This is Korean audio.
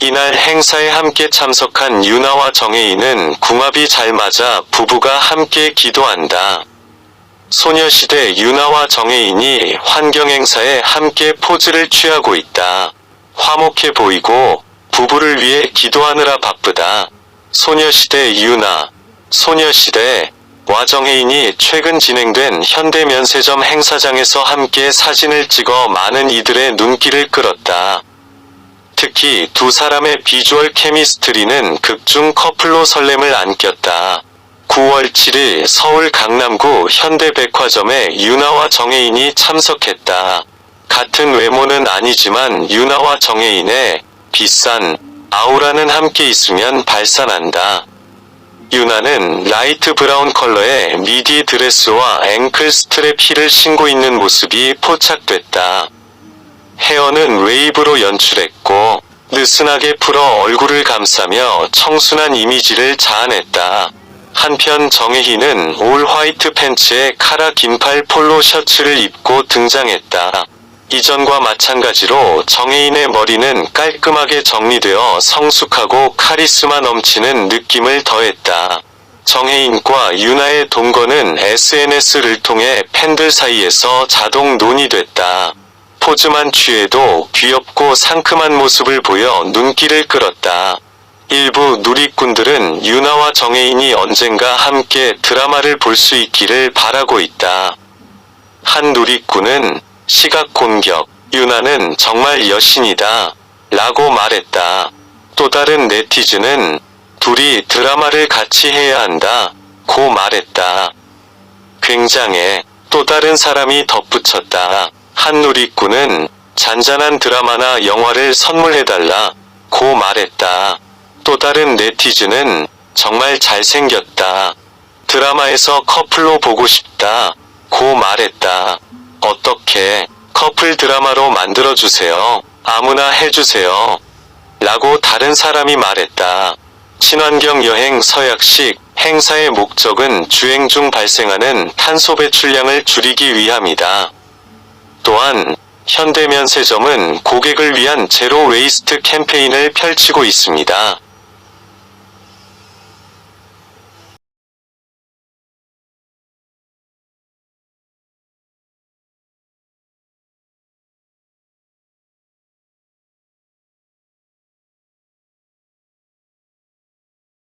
이날 행사에 함께 참석한 유나와 정혜인은 궁합이 잘 맞아 부부가 함께 기도한다. 소녀시대 유나와 정혜인이 환경행사에 함께 포즈를 취하고 있다. 화목해 보이고 부부를 위해 기도하느라 바쁘다. 소녀시대 유나, 소녀시대 와정혜인이 최근 진행된 현대면세점 행사장에서 함께 사진을 찍어 많은 이들의 눈길을 끌었다. 특히 두 사람의 비주얼 케미스트리는 극중 커플로 설렘을 안겼다. 9월 7일 서울 강남구 현대백화점에 유나와 정혜인이 참석했다. 같은 외모는 아니지만 유나와 정혜인의 비싼 아우라는 함께 있으면 발산한다. 유나는 라이트 브라운 컬러의 미디 드레스와 앵클 스트랩 힐을 신고 있는 모습이 포착됐다. 헤어는 웨이브로 연출했고 느슨하게 풀어 얼굴을 감싸며 청순한 이미지를 자아냈다. 한편 정혜희는 올 화이트 팬츠에 카라 긴팔 폴로 셔츠를 입고 등장했다. 이전과 마찬가지로 정혜인의 머리는 깔끔하게 정리되어 성숙하고 카리스마 넘치는 느낌을 더했다. 정혜인과 유나의 동거는 SNS를 통해 팬들 사이에서 자동 논의됐다. 포즈만 취해도 귀엽고 상큼한 모습을 보여 눈길을 끌었다. 일부 누리꾼들은 유나와 정혜인이 언젠가 함께 드라마를 볼 수 있기를 바라고 있다. 한 누리꾼은 시각 공격, 유나는 정말 여신이다. 라고 말했다. 또 다른 네티즌은 둘이 드라마를 같이 해야 한다. 고 말했다. 굉장해. 또 다른 사람이 덧붙였다. 한 누리꾼은 잔잔한 드라마나 영화를 선물해달라. 고 말했다. 또 다른 네티즌은 정말 잘생겼다. 드라마에서 커플로 보고 싶다. 고 말했다. 어떻게 커플 드라마로 만들어주세요. 아무나 해주세요. 라고 다른 사람이 말했다. 친환경 여행 서약식 행사의 목적은 주행 중 발생하는 탄소 배출량을 줄이기 위함이다. 또한 현대면 세점은 고객을 위한 제로 웨이스트 캠페인을 펼치고 있습니다.